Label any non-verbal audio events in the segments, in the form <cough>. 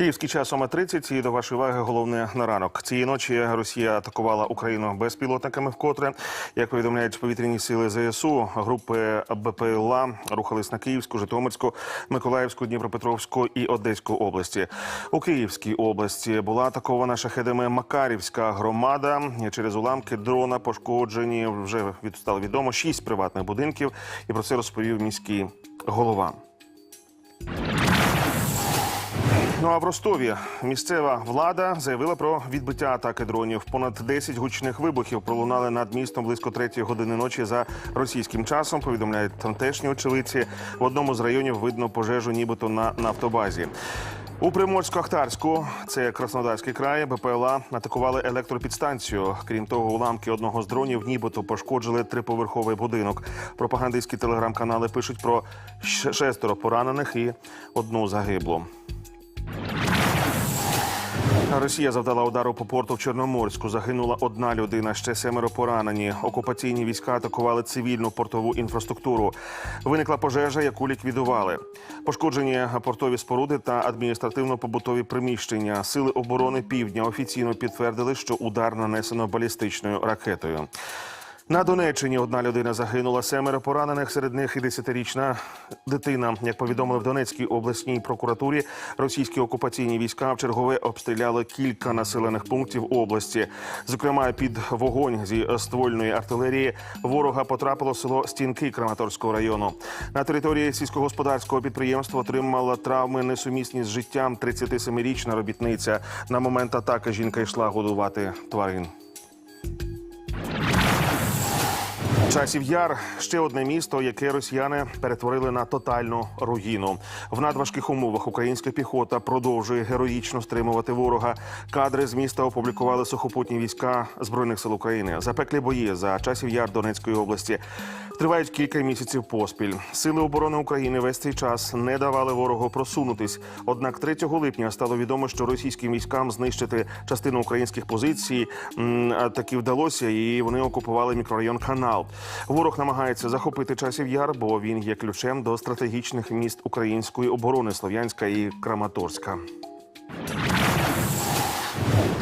Київський час 7.30 і до вашої уваги головне на ранок. Цієї ночі Росія атакувала Україну безпілотниками вкотре. Як повідомляють повітряні сили ЗСУ, групи БПЛА рухались на Київську, Житомирську, Миколаївську, Дніпропетровську і Одеську області. У Київській області була атакована шахедами Макарівська громада. Через уламки дрона пошкоджені вже стало відомо шість приватних будинків. І про це розповів міський голова. Ну а в Ростові місцева влада заявила про відбиття атаки дронів. Понад 10 гучних вибухів пролунали над містом близько третьої години ночі за російським часом. Повідомляють тамтешні очевидці. В одному з районів видно пожежу, нібито на нафтобазі. У Приморсько-Ахтарську, це Краснодарський край, БПЛА атакували електропідстанцію. Крім того, уламки одного з дронів нібито пошкоджили триповерховий будинок. Пропагандистські телеграм-канали пишуть про шестеро поранених і одну загиблу. Росія завдала удару по порту в Чорноморську. Загинула одна людина, ще семеро поранені. Окупаційні війська атакували цивільну портову інфраструктуру. Виникла пожежа, яку ліквідували. Пошкоджені портові споруди та адміністративно-побутові приміщення. Сили оборони півдня офіційно підтвердили, що удар нанесено балістичною ракетою. На Донеччині одна людина загинула, семеро поранених, серед них і десятирічна дитина. Як повідомили в Донецькій обласній прокуратурі, російські окупаційні війська в чергове обстріляли кілька населених пунктів області. Зокрема, під вогонь зі ствольної артилерії ворога потрапило село Стінки Краматорського району. На території сільськогосподарського підприємства отримала травми несумісні з життям 37-річна робітниця. На момент атаки жінка йшла годувати тварин. Часів Яр ще одне місто, яке росіяни перетворили на тотальну руїну. В надважких умовах українська піхота продовжує героїчно стримувати ворога. Кадри з міста опублікували сухопутні війська збройних сил України. Запеклі бої за часів яр Донецької області тривають кілька місяців поспіль. Сили оборони України весь цей час не давали ворогу просунутись. Однак 3 липня стало відомо, що російським військам знищити частину українських позицій таки вдалося, і вони окупували мікрорайон Канал. Ворог намагається захопити часів яр, бо він є ключем до стратегічних міст української оборони Слов'янська і Краматорська.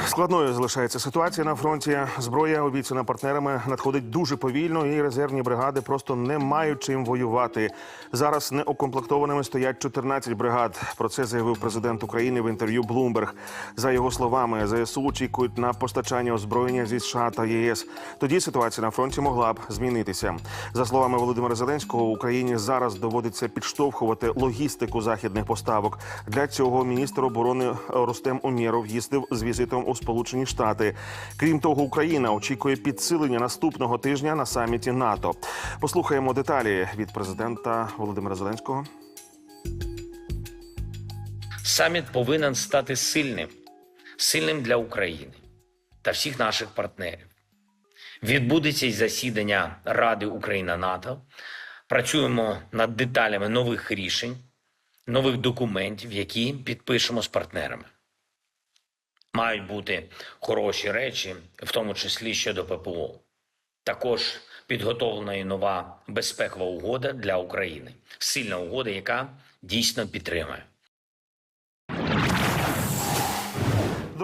Складною залишається ситуація на фронті. Зброя, обіцяна партнерами, надходить дуже повільно, і резервні бригади просто не мають чим воювати. Зараз неукомплектованими стоять 14 бригад. Про це заявив президент України в інтерв'ю Bloomberg. За його словами, ЗСУ очікують на постачання озброєння зі США та ЄС. Тоді ситуація на фронті могла б змінитися. За словами Володимира Зеленського, Україні зараз доводиться підштовхувати логістику західних поставок. Для цього міністр оборони Рустем Умєров їздив з візитом у Сполучені Штати. Крім того, Україна очікує підсилення наступного тижня на саміті НАТО. Послухаємо деталі від президента Володимира Зеленського. Саміт повинен стати сильним, сильним для України та всіх наших партнерів. Відбудеться й засідання Ради Україна НАТО. Працюємо над деталями нових рішень, нових документів, які підпишемо з партнерами. Мають бути хороші речі, в тому числі щодо ППО. Також підготовлена і нова безпекова угода для України. Сильна угода, яка дійсно підтримує.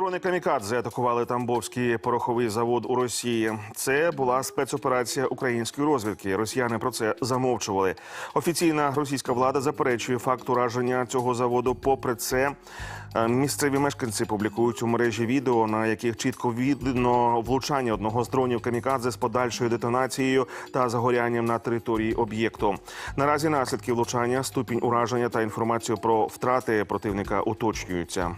Дрони камікадзе атакували Тамбовський пороховий завод у Росії. Це була спецоперація української розвідки. Росіяни про це замовчували. Офіційна російська влада заперечує факт ураження цього заводу. Попри це, е, місцеві мешканці публікують у мережі відео, на яких чітко видно влучання одного з дронів камікадзе з подальшою детонацією та загорянням на території об'єкту. Наразі наслідки влучання, ступінь ураження та інформацію про втрати противника уточнюються.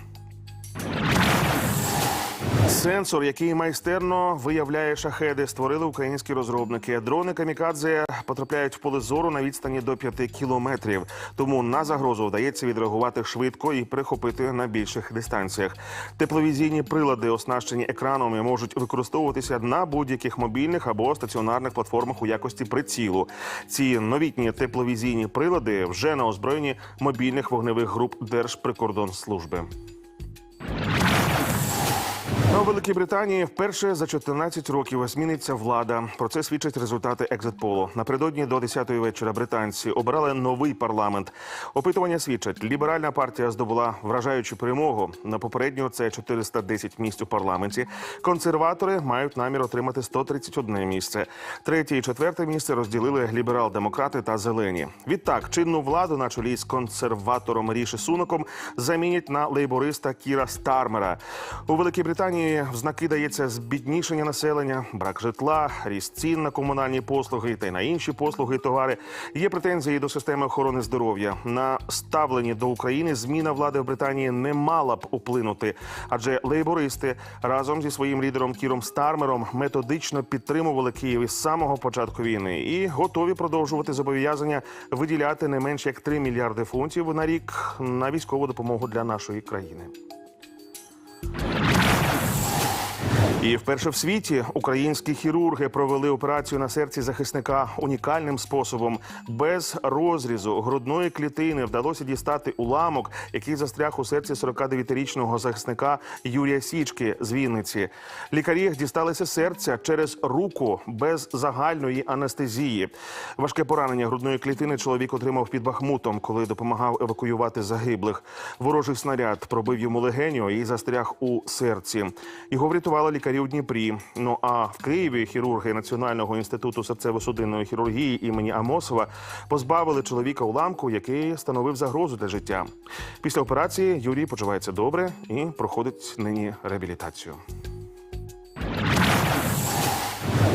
Сенсор, який майстерно виявляє шахеди, створили українські розробники. Дрони камікадзе потрапляють в поле зору на відстані до 5 кілометрів. Тому на загрозу вдається відреагувати швидко і прихопити на більших дистанціях. Тепловізійні прилади, оснащені екраном, можуть використовуватися на будь-яких мобільних або стаціонарних платформах у якості прицілу. Ці новітні тепловізійні прилади вже на озброєнні мобільних вогневих груп Держприкордонслужби. У Великій Британії вперше за 14 років зміниться влада. Про це свідчать результати екзитполу. Напередодні до 10-ї вечора британці обирали новий парламент. Опитування свідчать, ліберальна партія здобула вражаючу перемогу. На попередньо це 410 місць у парламенті. Консерватори мають намір отримати 131 місце. Третє і четверте місце розділили ліберал-демократи та зелені. Відтак чинну владу на чолі з консерватором Ріші Суноком замінять на лейбориста Кіра Стармера. У Великій Британії в знаки дається збіднішення населення, брак житла, ріст цін на комунальні послуги та й на інші послуги і товари. Є претензії до системи охорони здоров'я. На ставлені до України зміна влади в Британії не мала б вплинути, адже лейбористи разом зі своїм лідером Кіром Стармером методично підтримували Київ із самого початку війни і готові продовжувати зобов'язання виділяти не менш як 3 мільярди фунтів на рік на військову допомогу для нашої країни. І вперше в світі українські хірурги провели операцію на серці захисника унікальним способом. Без розрізу грудної клітини вдалося дістати уламок, який застряг у серці 49-річного захисника Юрія Січки з Вінниці. Лікарі дісталися серця через руку без загальної анестезії. Важке поранення грудної клітини чоловік отримав під Бахмутом, коли допомагав евакуювати загиблих. Ворожий снаряд пробив йому легеню і застряг у серці. Його врятували лікарі у Дніпрі. Ну а в Києві хірурги Національного інституту серцево-судинної хірургії імені Амосова позбавили чоловіка уламку, який становив загрозу для життя. Після операції Юрій почувається добре і проходить нині реабілітацію.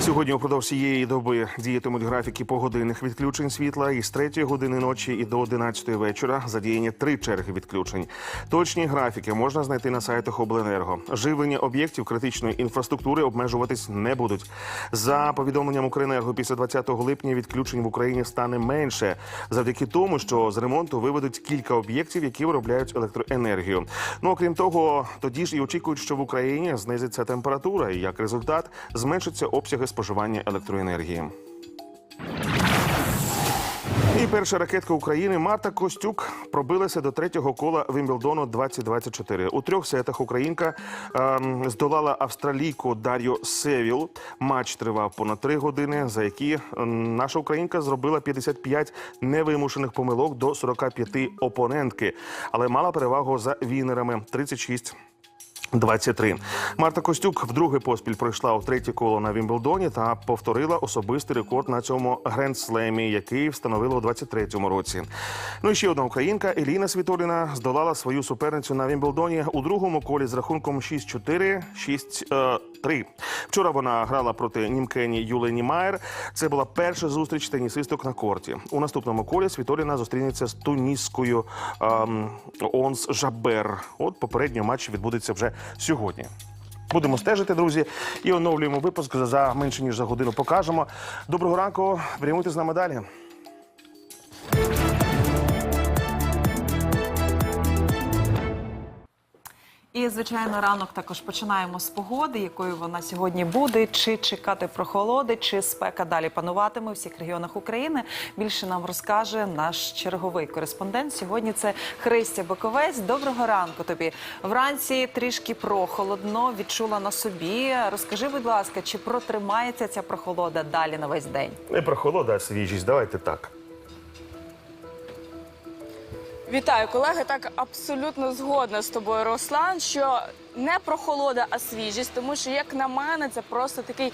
Сьогодні упродовж цієї доби діятимуть графіки погодинних відключень світла із 3 години ночі і до 11 вечора задіяні три черги відключень. Точні графіки можна знайти на сайтах обленерго. Живлення об'єктів критичної інфраструктури обмежуватись не будуть. За повідомленням Укренерго, після 20 липня відключень в Україні стане менше завдяки тому, що з ремонту виведуть кілька об'єктів, які виробляють електроенергію. Ну окрім того, тоді ж і очікують, що в Україні знизиться температура, і як результат зменшаться обсяги споживання електроенергії. І перша ракетка України Марта Костюк пробилася до третього кола Вімблдону 2024. У трьох сетах українка ем, здолала австралійку Дар'ю Севіл. Матч тривав понад три години, за які ем, наша українка зробила 55 невимушених помилок до 45 опонентки, але мала перевагу за вінерами 36 23. Марта Костюк вдруге поспіль пройшла у третє коло на Вімблдоні та повторила особистий рекорд на цьому гранд-слемі, який встановила у 23-му році. Ну і ще одна українка Еліна Світоліна здолала свою суперницю на Вімблдоні у другому колі з рахунком 6-4, 6-3. Вчора вона грала проти німкені Юлені Майер. Це була перша зустріч тенісисток на корті. У наступному колі Світоліна зустрінеться з туніською ем, Онс Жабер. От попередній матч відбудеться вже сьогодні. Будемо стежити, друзі, і оновлюємо випуск за менше ніж за годину. Покажемо. Доброго ранку. Прямуйте з нами далі. І звичайно, ранок також починаємо з погоди, якою вона сьогодні буде. Чи чекати прохолоди, чи спека далі пануватиме у всіх регіонах України. Більше нам розкаже наш черговий кореспондент. Сьогодні це Христя Боковець. Доброго ранку тобі. Вранці трішки прохолодно, відчула на собі. Розкажи, будь ласка, чи протримається ця прохолода далі на весь день? Не прохолода, а свіжість. Давайте так. Вітаю, колеги. Так абсолютно згодна з тобою, Руслан. Що не прохолода, а свіжість, тому що, як на мене, це просто такий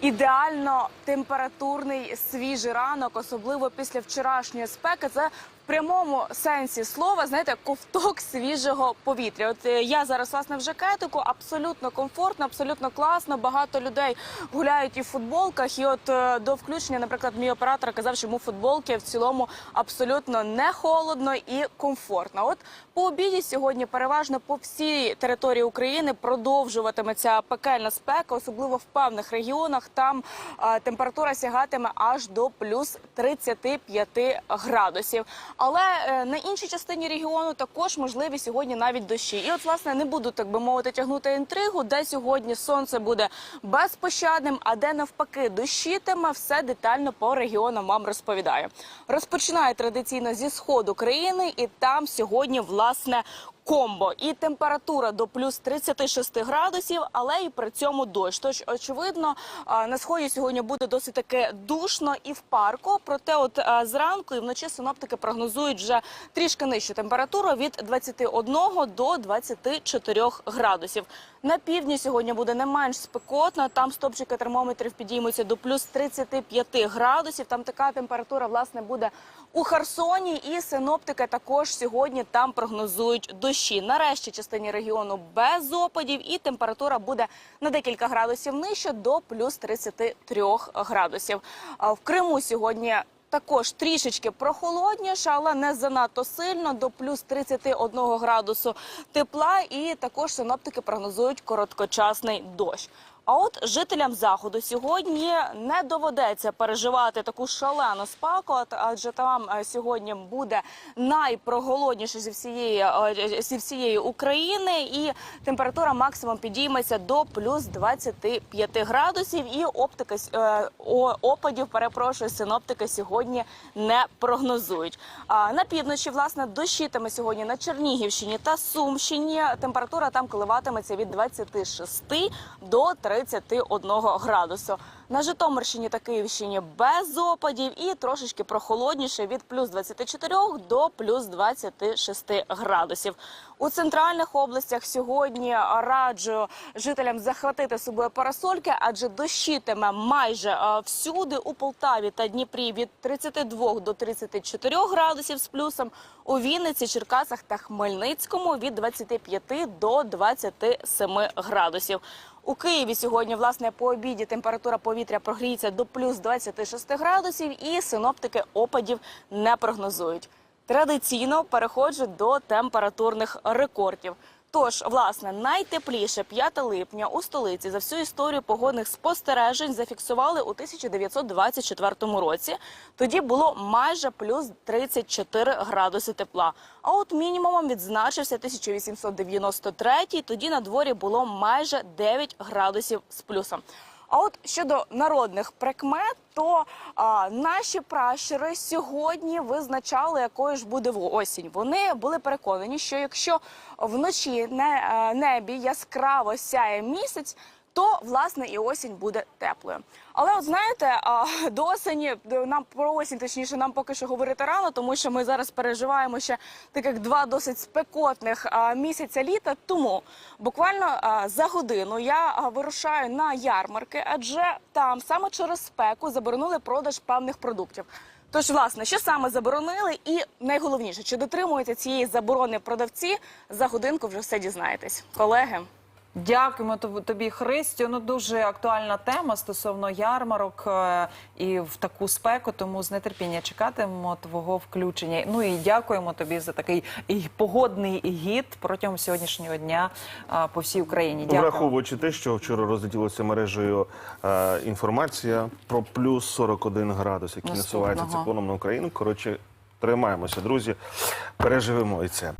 ідеально температурний свіжий ранок, особливо після вчорашньої спеки. Це в прямому сенсі слова, знаєте, ковток свіжого повітря. От е, я зараз власне в жакетику, абсолютно комфортно, абсолютно класно. Багато людей гуляють і в футболках. І от е, до включення, наприклад, мій оператор казав, що йому футболки в цілому абсолютно не холодно і комфортно. От по обіді сьогодні переважно по всій території України продовжуватиметься пекельна спека, особливо в певних регіонах. Там е, температура сягатиме аж до плюс 35 градусів. Але е, на іншій частині регіону також можливі сьогодні навіть дощі. І от власне не буду так би мовити тягнути інтригу, де сьогодні сонце буде безпощадним, а де навпаки дощитиме. Все детально по регіонам вам розповідаю. Розпочинаю традиційно зі сходу країни, і там сьогодні власне комбо. І температура до плюс 36 градусів, але і при цьому дощ. Тож, очевидно, на сході сьогодні буде досить таки душно і в парку. Проте, от зранку і вночі синоптики прогнозують вже трішки нижчу температуру від 21 до 24 градусів. На півдні сьогодні буде не менш спекотно. Там стопчики термометрів підіймуться до плюс 35 градусів. Там така температура власне буде у Херсоні. І синоптики також сьогодні там прогнозують дощі. Нарешті частині регіону без опадів, і температура буде на декілька градусів нижче до плюс 33 градусів. В Криму сьогодні. Також трішечки прохолодніше, але не занадто сильно до плюс 31 градусу тепла. І також синоптики прогнозують короткочасний дощ. А от жителям заходу сьогодні не доведеться переживати таку шалену спеку, ад- адже там е, сьогодні буде найпроголодніше зі всієї е, зі всієї України, і температура максимум підійметься до плюс 25 градусів. І е, опадів, перепрошую, синоптики сьогодні не прогнозують. А на півночі власне дощитиме сьогодні на Чернігівщині та Сумщині. Температура там коливатиметься від 26 до 31 градусу. На Житомирщині та Київщині без опадів і трошечки прохолодніше від плюс 24 до плюс 26 градусів. У центральних областях сьогодні раджу жителям захватити собою парасольки, адже дощитиме майже е, всюди у Полтаві та Дніпрі від 32 до 34 градусів з плюсом. У Вінниці, Черкасах та Хмельницькому від 25 до 27 градусів. У Києві сьогодні, власне, по обіді температура повітря прогріється до плюс 26 градусів, і синоптики опадів не прогнозують. Традиційно переходжу до температурних рекордів. Тож, власне, найтепліше 5 липня у столиці за всю історію погодних спостережень зафіксували у 1924 році. Тоді було майже плюс 34 градуси тепла. А от мінімумом відзначився 1893, Тоді на дворі було майже 9 градусів з плюсом. А от щодо народних прикмет, то а, наші пращури сьогодні визначали, якою ж буде в- осінь. Вони були переконані, що якщо вночі на е, небі яскраво сяє місяць. То власне і осінь буде теплою. Але от знаєте, <laughs> до осені нам про осінь, точніше, нам поки що говорити рано, тому що ми зараз переживаємо ще таких два досить спекотних місяця літа. Тому буквально за годину я вирушаю на ярмарки, адже там саме через спеку заборонили продаж певних продуктів. Тож, власне, що саме заборонили, і найголовніше, чи дотримуються цієї заборони продавці, за годинку вже все дізнаєтесь, колеги. Дякуємо тоб- тобі, Христю. Ну дуже актуальна тема стосовно ярмарок е, і в таку спеку. Тому з нетерпіння чекатимемо твого включення. Ну і дякуємо тобі за такий і погодний гід протягом сьогоднішнього дня е, по всій Україні. Дякую. Враховуючи те, що вчора розлетілася мережею е, інформація про плюс 41 градус, який насувається циклоном на Україну. Коротше, тримаємося, друзі, переживемо і це.